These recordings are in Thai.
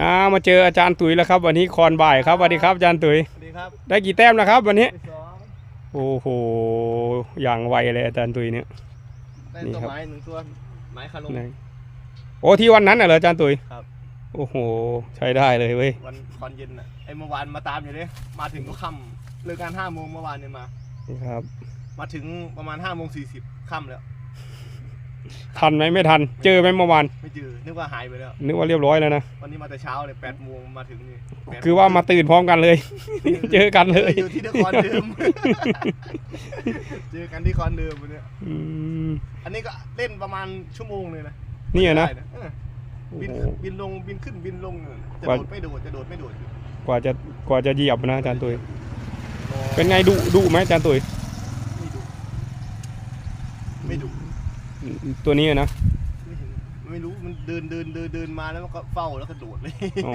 อ่ามาเจออาจารย์ตุ๋ยแล้วครับ วันนี้คอนบ่ายครับสวัสดีครับอาจารย์ตุ๋ยสวัสดีครับได้กี่แต้มแล้วครับ วันนี้ที่สองโอ้โหอย่างไวเลยอาจารย์ตุ๋ยเนี่ย ได้นี่ตัวครับ ไม้หนึ่งตัว ไม้คาลงไหนโอ้ที่วันนั้นน่ะเหรออาจารย์ตุ๋ยครับ โอ้โหใช้ได้เลยเว้ยวันคอนเย็นอะไอ้เมื่อวานมาตามอยู่เลยมาถึงก็ค่ำเลิกงานห้าโมงเมื่อวานเนี่ยมาครับ มาถึงประมาณห้าโมงสี่สิบค่ำแล้ว ทันไหมไม่ทัน เจอไหมเมื่อวานไม่เจอนึกว่าหายไปแล้ว นึกว่าเรียบร้อยแล้วนะ วันนี้มาแต่เช้าเลยแปดโมงมาถึงนี่8คือว่ามาตื่นพร้อมกันเลย เจอกันเลยอยู่ที่นครเดิม เจอกันที่คอนเดิมวันเนี้ยอืมอันนี้ก็เล่นประมาณชั่วโมงเลยนะนี่อะนะ ได้เออบินโอ้ขึ้นโหบินลงบินขึ้นบินลงเนี่ยจะกว่าโดดไม่โดดจะโดดไม่โดดอยู่กว่าจะกว่าจะเหยียบนะอาจารย์ตุ๋ยโอ้เป็นไงดุดุไหมอาจารย์ตุ๋ยไม่ดุไม่ดุ ตัวนี้อะนะไม่เห็นไม่รู้มันเดินเดินเดินเดินมาแล้วมันก็เฝ้าแล้วก็โดดเลย อ๋อ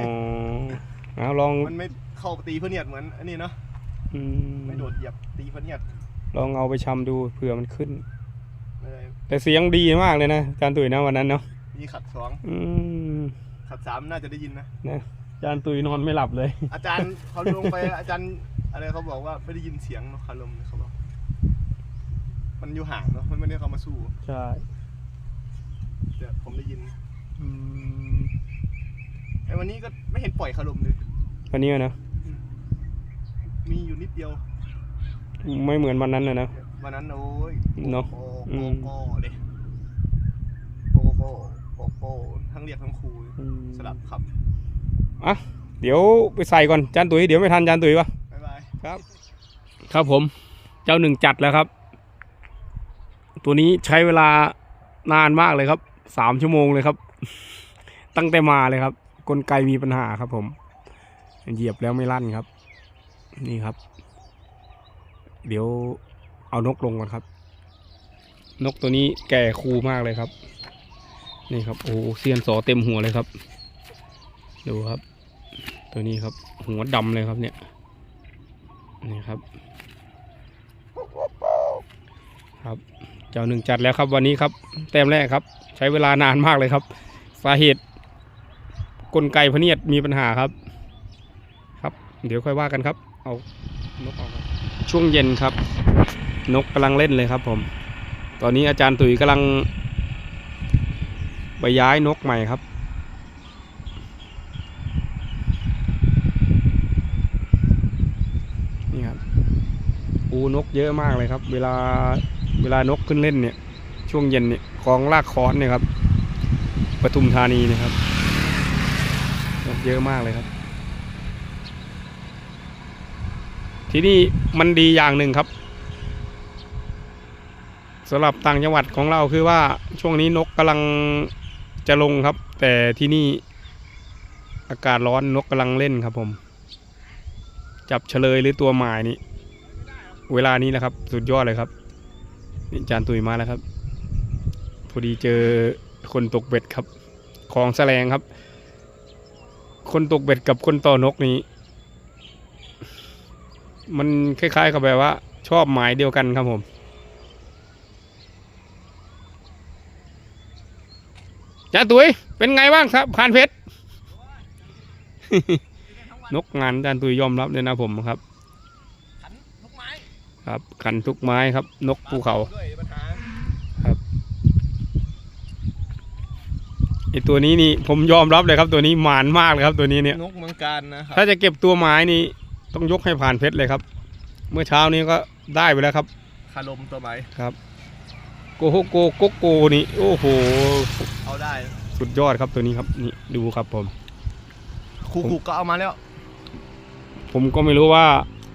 เอาลองมันไม่เข้าตีพระเนียดเหมือนอันนี้เนาะอืมไม่โดดเหยียบตีพระเนียดลองเอาไปชำดูเผื่อมันขึ้นเลยแต่เสียงดีมากเลยนะอาจารย์ตุ๋ยนะวันนั้นเนาะมีขัดสองอืมขัดสามน่าจะได้ยินนะนะอาจารย์ตุ๋ยนอนไม่หลับเลย อาจารย์เขาลงไปอาจารย์อะไรเขาบอกว่าไม่ได้ยินเสียงเนาะคารมเขาบอก มันอยู่ห่างเนาะมันไม่ได้เข้ามาสู้ใช่แต่ผมได้ยินอืมไอ้วันนี้ก็ไม่เห็นปล่อยคารมเลย วันนี้อะนะมีอยู่นิดเดียว ไม่เหมือนวันนั้นนะนะ วันนั้นโอ้ยเนอะโกอืโก้ม โก้เลยโกโก้โกโก้ทั้งเรียกทั้งครูอืมสลับขับอะเดี๋ยวไปใส่ก่อนอาจารย์ตุ๋ยเดี๋ยวไม่ทันอาจารย์ตุ๋ยวะบ๊ายบาย ครับ ครับผม เจ้าหนึ่งจัดแล้วครับ ตัวนี้ใช้เวลานานมากเลยครับสามชั่วโมงเลยครับ ตั้งแต่มาเลยครับ กลไกมีปัญหาครับ ผม เหยียบแล้วไม่ลั่นครับ นี่ครับ เดี๋ยวเอานกลงก่อนครับ นกตัวนี้แก่คูมากเลยครับ นี่ครับโอ้เซียนสอเต็มหัวเลยครับ ดูครับ ตัวนี้ครับ หัวดำเลยครับเนี่ยนี่ครับ ครับ เจ้าหนึ่งจัดแล้วครับวันนี้ครับ แต้มแรกครับ ใช้เวลานานมากเลยครับ สาเหตุ กลไกพเนียดมีปัญหาครับ ครับ เดี๋ยวค่อยว่ากันครับ เอานกออกช่วงเย็นครับ นกกำลังเล่นเลยครับ ผม ตอนนี้อาจารย์ตุ๋ยกำลังไปย้ายนกใหม่ครับนี่ครับปูนกเยอะมากเลยครับ เวลา เวลานกขึ้นเล่นเนี่ย ช่วงเย็นเนี่ยคลองลากคอนเนี่ยครับปทุมธานีเนะครับนกเยอะมากเลยครับ ที่นี่มันดีอย่างหนึ่งครับสำหรับต่างจังหวัดของเราคือว่าช่วงนี้นกกำลังจะลงครับ แต่ที่นี่อากาศร้อนนกกำลังเล่นครับผม จับเฉลยหรือตัวหมายนี่เวลานี้นะครับ สุดยอดเลยครับ นี่จานตุยมาแล้วครับ พอดีเจอคนตกเบ็ดครับของแสลงครับ คนตกเบ็ดกับคนต่อนกนี้ มันคล้ายๆกับแบบว่า ชอบหมายเดียวกันครับผมจานตุยเป็นไงบ้างครับพานเพชรนกงานอาจารย์ตุยยอมรับเลยนะผมครับ ครับขันทุกไม้ครับ นกภูเขาด้วยปัญหาไอตัวนี้นี่ผมยอมรับเลยครับ ตัวนี้หมานมากเลยครับ ตัวนี้เนี่ยนกเมืองการนะครับถ้าจะเก็บตัวไม้นี่ต้องยกให้ผ่านเพชรเลยครับ เมื่อเช้านี้ก็ได้ไปแล้วครับคารมตัวไม้โกโฮโกโกโกนี่โอ้โหเอาได้สุดยอดครับตัวนี้ครับนี่ดูครับผมครูครูก็เอามาแล้ว ผมก็ไม่รู้ว่า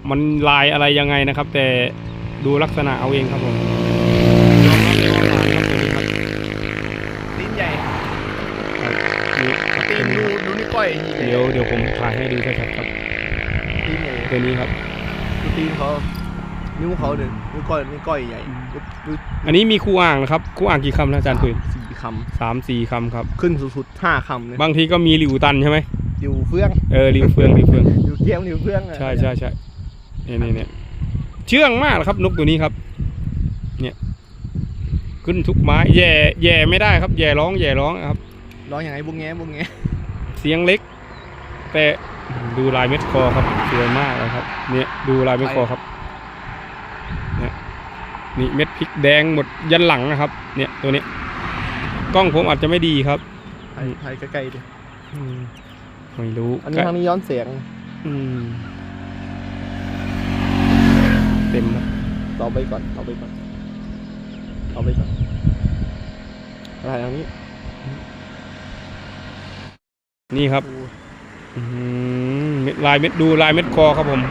มันลายอะไรยังไงนะครับ แต่ดูลักษณะเอาเองครับผมยอมรับเลยว่าหมานครับตัวนี้ครับตีนใหญ่นี่ครับตีตัวนนี้ดูดูนี่ก้อยเดี๋ยวเดี๋ยวผมถ่ายให้ดูชัดๆครับตีนใหญ่ตัวนี้ครับดูตีนเขานิ้วเขาเดินนิ้วก้อยนิ้วก้อยใหญ่ดูดูอันนี้มีคู่อ่างนะครับคู่อ่างกี่คำนะอาจารย์ตุยสี่คสามสี่คำครับำครึ่งสุดๆห้าคำเลยบางทีก็มีหลิวตันใช่ไหมอยู่เฟื่องเออหลิวเฟืองหลิวเฟืองอยู่เกียมอยู่เฟื่องอะใช่ใช่ใช่ เนี่ยเนี่ยเนี่ยเชื่องมากครับนกตัวนี้ครับ เนี่ยขึ้นทุกไม้แย่แย่ไม่ได้ครับ แย่ร้องแย่ร้องครับ ร้องอย่างไรบุ้งแง้บุ้งแง้เสียงเล็ก แต่ดูลายเม็ดคอครับสวยมากเลยครับ เนี่ยดูลายเม็ดคอครับเนี่ยนี่เม็ดพริกแดงหมดยันหลังนะครับ เนี่ยตัวนี้ กล้องผมอาจจะไม่ดีครับถ่ายถ่ายใกล้ๆดิอืมไม่รู้ อันนี้ทางนี้ย้อนเสียง อืม เต็มแล้วต่อไปก่อนต่อไปก่อนต่อไปก่อนถ่ายทางนี้ นี่ครับอืมเม็ดลายเม็ดดูลายเม็ดคอครับผม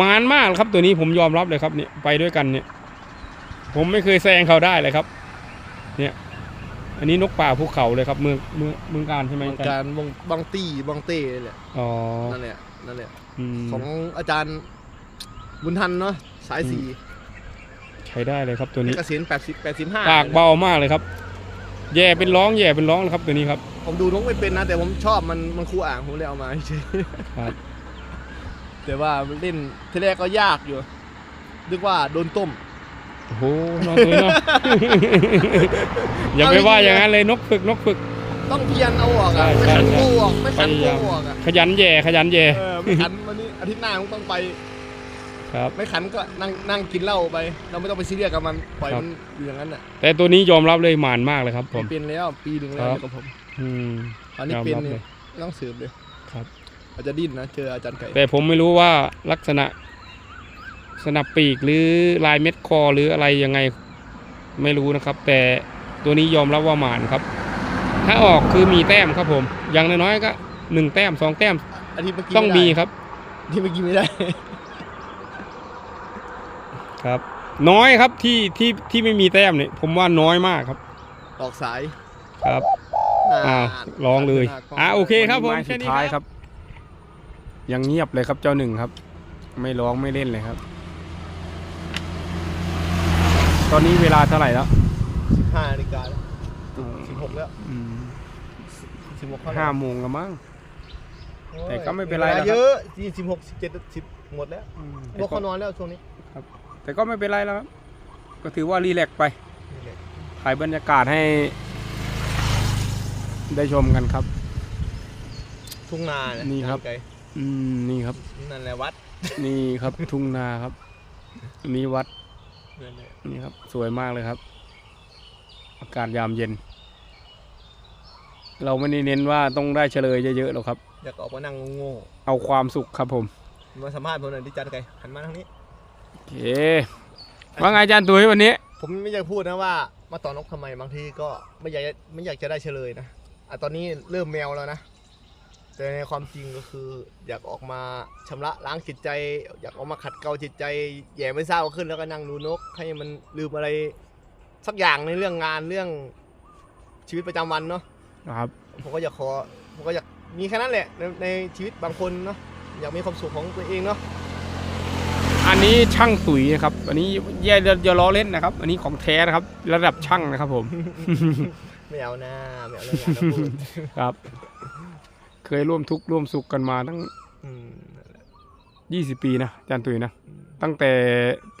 มานมากครับตัวนี้ผมยอมรับเลยครับเนี่ยไปด้วยกันเนี่ย ผมไม่เคยแซงเขาได้เลยครับ เนี่ย อันนี้นกป่าภูเขาเลยครับ เมืองเมืองเมืองการใช่ไหมบางการบางบางตี้บางเต้นี่แหละอ๋อนั่นแหละนั่นแหละอืมของอาจารย์ บุญทันเนาะสายสี่ใช้ได้เลยครับตัวนี้เกษียณแปดสิบแปดสิบห้าปากเบามากเลยครับ แย่เป็นร้องแย่เป็นร้องเลยครับตัวนี้ครับ ผมดูนกไม่เป็นนะ แต่ผมชอบมันมันคู่อ่างผมเลยเอามาเฉยครับแต่ว่ามันเล่นทีแรกก็ยากอยู่นึกว่าโดนต้มโอ้โหน้องตัวนี้เนาะอย่าไปว่าอย่างนั้นเลยนกฝึกนกฝึก ต้องเพียนเอาออกอะใช่ไม่ขันใช่กูออกไม่ขันพกูยายามออกอะขยันแย่ขยันแย่เออไม่ขันวันนี้อาทิตย์หน้าผมต้องไป ครับ ไม่ขันก็นั่งนั่งกินเหล้าไป เราไม่ต้องไปซีเรียสกับมันปล่อยครับ มันอยู่อย่างนั้นอะแต่ตัวนี้ยอมรับเลยหมานมากเลยครับผม เป็นแล้วปีหนึ่งแล้วครับ กับผมอืมอันนี้ยอมเป็นรับเนี่เลยยต้องสืบเลยครับ อาจจะดิ้นนะเจออาจารย์ไก่แต่ผมไม่รู้ว่าลักษณะสนับปีกหรือลายเม็ดคอหรืออะไรยังไงไม่รู้นะครับ แต่ตัวนี้ยอมรับว่าหมานครับ ถ้าออกคือมีแต้มครับผม อย่างน้อยๆก็หนึ่งแต้มสองแต้มอาทิตย์เมื่อกี้ต้องมีไได้ครับอาที่เมื่อกี้ไม่ได้ ครับ น้อยครับที่ที่ที่ไม่มีแต้มเนี่ยผมว่าน้อยมากครับออกสายครับอ้าวลองเลยอ่าโอเคครับผมแค่นี้ครับ ยังเงียบเลยครับเจ้าหนึ่งครับ ไม่ร้องไม่เล่นเลยครับ ตอนนี้เวลาเท่าไหร่แล้วห้านาฬิกาแล้วสิบหกแล้วอืมสิบหกห้าโมงแล้วมั้งแต่ก็ไม่เป็นไรวลาหรอกครับเยอะยี่สิบหกสิบเจ็ดสิบหมดแล้วแต่พวกก็เขานอนแล้วช่วงนี้ แต่ก็ไม่เป็นไรแล้วครับก็ถือว่ารีแลกซ์ไปนี่แหละถ่ายบรรยากาศให้ ได้ชมกันครับ ทุ่งนาเยนี่ครับ ไกลอืมนี่ครับ นั่นแหละวัดนี่ครับ ทุ่งนาครับนี่วัดนั่นแหละนี่ครับ สวยมากเลยครับ อากาศยามเย็น เราไม่ได้เน้นว่าต้องได้เฉลยเยอะๆหรอกครับ อยากออกมานั่งโง่เอาความสุขครับผม ๆมาสัมภาษณ์ผมหน่อยดิจันไก่หันมาทางนี้โอ เคว่าไงอาจารย์ตุ้ยวันนี้ ผมไม่อยากพูดนะว่า มาต่อนกทำไมบางทีก็ไม่อยากจะไม่อยากจะได้เฉลยนะอะตอนนี้เริ่มแมวแล้วนะ แต่ในความจริงก็คือ อยากออกมาชำระล้างจิตใจ อยากออกมาขัดเกลาจิตใจแย่ไม่เศร้าขึ้นแล้วก็นั่งดูนก ให้มันลืมอะไร สักอย่างในเรื่องงานเรื่องชีวิตประจำวันเนาะนะครับ ผมก็อยากขอผมก็อยากมีแค่นั้นแหละในในชีวิตบางคนเนาะอยากมีความสุขของตัวเองเนาะ อันนี้ช่างตุ๋ยนะครับ อันนี้อย่าอย่าล้อเล่นนะครับ อันนี้ของแท้นะครับ ระดับช่างนะครับผม ไม่เอาหน้าไม่เอาเรื่องงานนะพูดครับ เคยร่วมทุกข์ร่วมสุขกันมาตั้ง อืมนั่นแหละ20 ปีนะอาจารย์ตุ๋ยนะ ตั้งแต่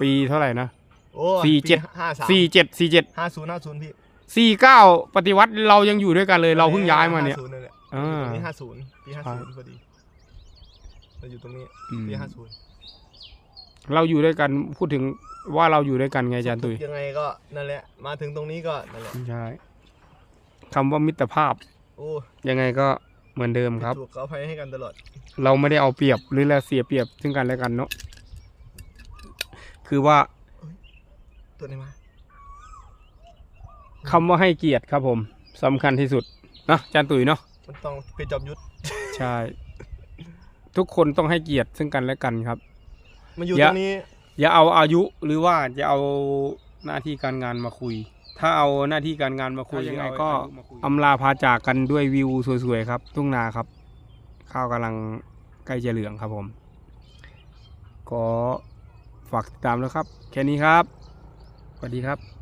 ปีเท่าไหร่นะ โอ้สี่เจ็ด ห้าสามสี่เจ็ดสี่เจ็ดห้าศูนย์ห้าศูนย์พี่สี่เก้าปฏิวัติเรายังอยู่ด้วยกันเลย เราเพิ่งย้ายมาเนี่ย 50นั่นแหละอ่าตรงนี้ห้าศูนย์ปีห้าครัศูบนย์พอดีเราอยู่ตรงนี้อืมปีห้าศูนย์ เราอยู่ด้วยกันพูดถึงว่าเราอยู่ด้วยกันไงอาจารย์ตุ๋ยยังไงก็นั่นแหละ มาถึงตรงนี้ก็นั่นแหละใช่คำว่ามิตรภาพโอ้ยังไงก็เหมือนเดิมครับถูกเขาอภัยให้กันตลอด เราไม่ได้เอาเปรียบหรือเราเสียเปรียบซึ่งกันและกันเนาะคือว่าตัวนี้มาคำว่าให้เกียรติครับผมสำคัญที่สุดนะอาจารย์ตุ๋ยเนาะมันต้องเป็นจอมยุทธใช่ ทุกคนต้องให้เกียรติซึ่งกันและกันครับ มันอยู่อย่าตรงนี้ อย่าเอาอายุหรือว่าจะเอาหน้าที่การงานมาคุย ถ้าเอาหน้าที่การงานมาคุยยังไงก็อำลาพาจากกันด้วยวิวสวยๆครับ ทุ่งนาครับ ข้าวกำลังใกล้จะเหลืองครับผมขอฝากติดตามแล้วครับ แค่นี้ครับ สวัสดีครับ